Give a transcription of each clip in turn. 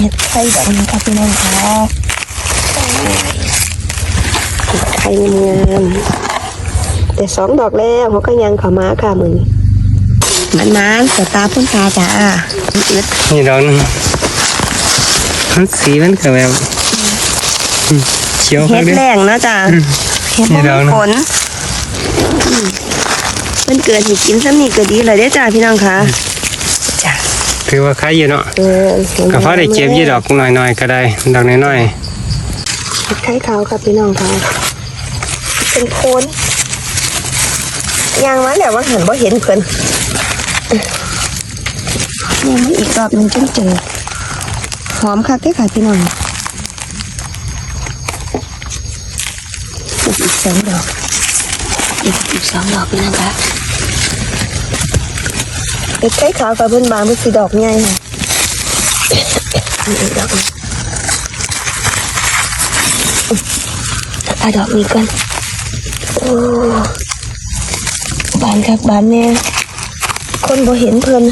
เห็ดไข่ดอกนี้ค่ะพี่น้องค่ะเห็ดไข่งามๆแต่สองดอกแล้วเขาก็ยังเขามาค่ะมือนี้มันมาสตาร์พุ่นตาจ้าอึดนี่ดอกหนึงมันสีมันก็แบบอืมเขียวเห็คักดเด้แรงเนาะจ้าเห็ดนี่บ่ดอกมีนะผลอืมมันเกิดให้กินซ้ำนี่ก็ดีเลยเด้อจ้าพี่น้องค่ะจ้า ถือว่าคล้ายอยู่เนาะเออก็พอได้เก็บยี่ดอกหน่อยๆก็ได้ดอกน้อยเห็ดไข่ขาวค่ะพี่น้องค่ะเป็นโคนยางมาแล้วว่าหันว่าเห็นเพิ่นยังมาอีกรอบหนึงจนเจอหอมคักเด้อค่ะพี่น้องอีกสองดอกอีกอีกสองดอกนี่นะคะ เห็ดไข่ขาวกับเพิ่นบางมันสีดอกใหญ่ค่ะอันอีกดอกนึงเอาดอกนี้ก่อนโอ้บานครับบานแน่คนบ่เห็นเพิ่น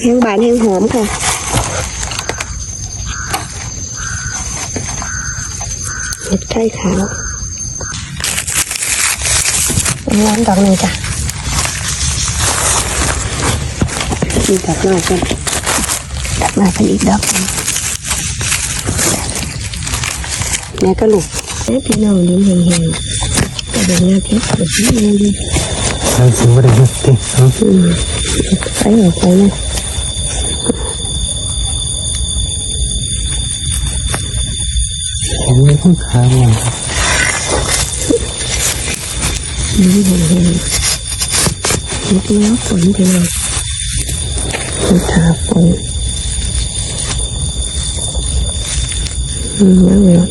แห้งบานแห้งหอมค่ะเห็ดไข่ขาว ร้อนดอกนึ่งจ้ะมีดอกน้อยกันดอกน้อยกันอีกดอกนึงแม่ก็ลูกแม่พี่น้องลิ้นแห้งๆก็เดินหน้าเพชรแบบนี้เลยๆมันสิบ่ได้เฮ็ดติเอาอืมไปออกไปนะเห็นไม่ต้องขามันนี่เห็ นเห็นเห็นแล้วฝนไปเลยมันทาฝนอืมแล้วเนาะ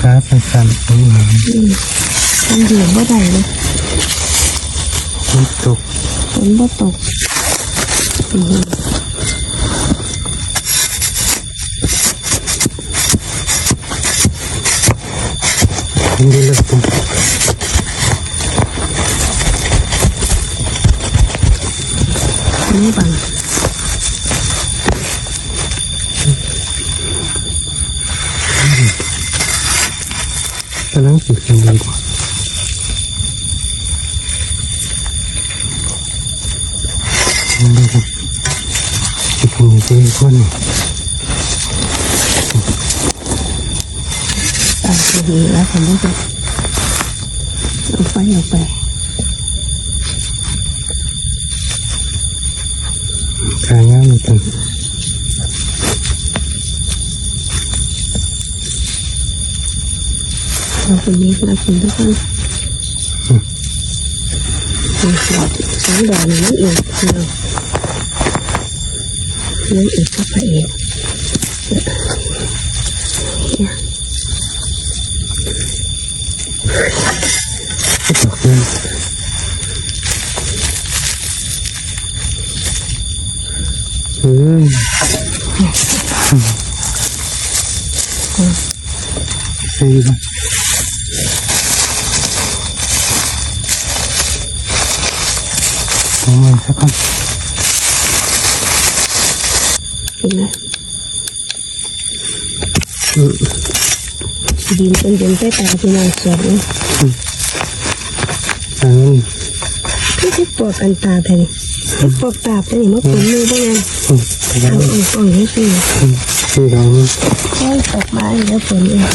ขาสั่นๆอืมมันเดือดว่าใดเลยมันตกฝนบ่ตกอืม มันได้เลิกปุ๊บ ไม่บังกำลังสิขึ้นดีกว่ามันได้ครับสิขึ้นดีกว่านี่ตาดีแล้วผมก็จะเอาไฟออกไปขางามจังเราคนนี้เราคนทุกคนสองดอกนี่นั่นเองเรานั่นเองก็ไปเองดอกนั้น เอามาสักคนเห็นไหมดินเป็นดินใต้ตาพี่น้องสวยเลยอันนั้นพี่ที่ปวดกันตาแทนที่ปวดตาแต่นี่มันปวดมือบ้างไงอืมต่ว่าเอาอ่องอ่องให้พี่พี่เรานี่ค่อยตกมาแล้วฝนเอง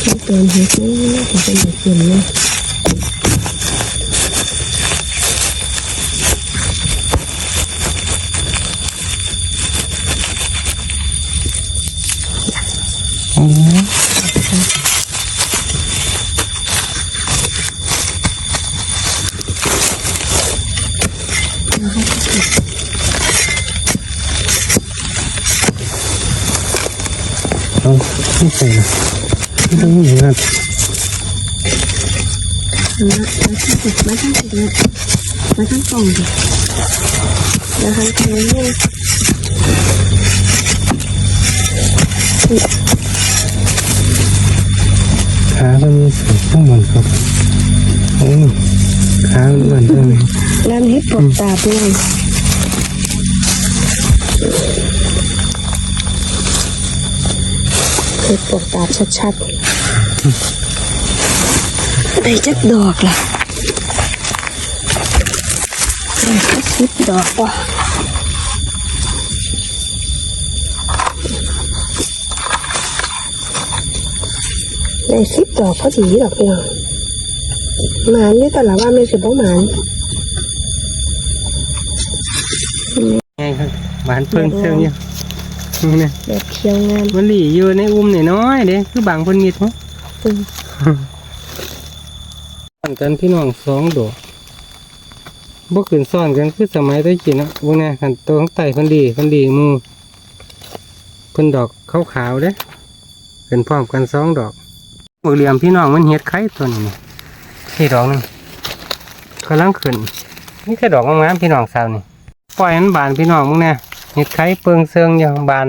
แค่เตือนเห็ดนี่ถึงเป็นเด็กเย็นเลย เอาไม่ใส่ละไม่ต้องอย่างนั้นมาทั้งติดมาทั้งติดเลยมาทั้งกล่องดิแล้วทั้งทางนี่ขาก็มีสีข้างบนครับโอ้ยข้าเหมือนเดิมน้ำเห็ดปวกตาบเลย เห็ดปวกตาบชัดๆได้จักดอกล่ะได้สักสิบดอกว่ะได้สิบดอกพอดีดอกเดียวหมานนี่แต่ละว่าไม่สิบ่หมานไงครับหวานเพิ่งเชิงอยู่ เนี่ยแบบเคี้ยวงามมันหลีอยู่ในอุ้มหน่อยน้อยๆเด้คือบางคนมีดมั้งอืมซ้อนกันพี่น้องสองดอกบ่ขึ้นซ้อนกันคือสมัยได้กินนะพวกนี้ขันตัวของไต่เพันดีเพันดีหมูเพิ่นดอกขาวๆเด้ขึ้นพร้อมกันสองดอกบกเหลี่ยมพี่น้องมันเฮ็ดไข่ตัวนี้นี่นี่ดอกหนึงกำลังขึ้นนี่แค่ดอกงามๆพี่น้องสาวนี่ปล่อยมันบานพี่น้องมึงเนี่ย เฮ็ดไข่เปิงเซิงอยู่บาน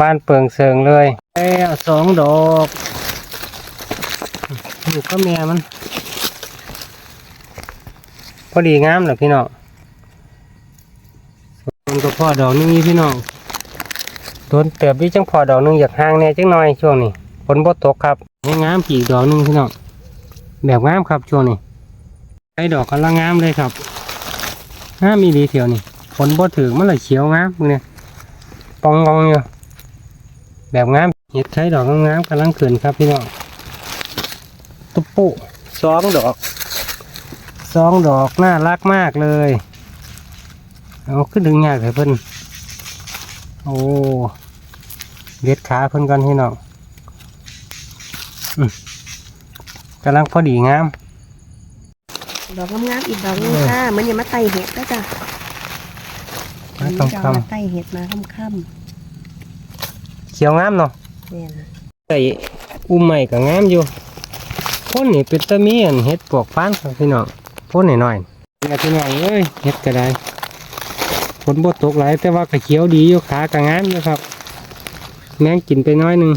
บานเปิงเซิงเลยแล้วสองดอกอยู่ก็แม่มัน พอดีงามเหรอพี่น้องมันก็พอดอกนึงนี่พี่น้องโดนเติบวิจังพอดอกนึงอยากห่างแน่จังหน่อยช่วงนี้ฝนบ่ตกครับงามอีกดอกนึงพี่น้องแบบงามครับช่วงนี้ไอ้ดอกกำลังงามเลยครับงามมีดีเถียวนี่ ฝนบ่ถึงมันเลยเขียวงามมึงเนี่ยปองงองอยู่แบบงามเห็ดไข่ดอกงามๆกำลังขึ้นครับพี่น้องตุ๊บปุ๊สองดอกสองดอกน่ารักมากเลยเอาขึ้นดึงยากเลยเพิ่นโอ้เด็ดขาเพิ่นกันให้น้องอกำลังพอดีงาม ดอกงามๆอีกดอกนึงค่ะมันย่ามาไต่เห็ดนะจ้ะ มามันจะคำมาคำไต่เห็ดมาค่ำเขียวงามเนาะๆเนี่ยนะใส่อุ้มใหม่ก็งามอยู่พ่นนี่เป็นตะเมียนเฮ็ดปวกฟานครับพี่น้องพ่นหน่อยๆนี่พี่น้องเอ้ยเฮ็ดก็ได้ฝนบ่ตกหลายแต่ว่าก็เขียวดีอยู่ขาก็งามอยู่ครับ แมงกินไปน้อยหนึง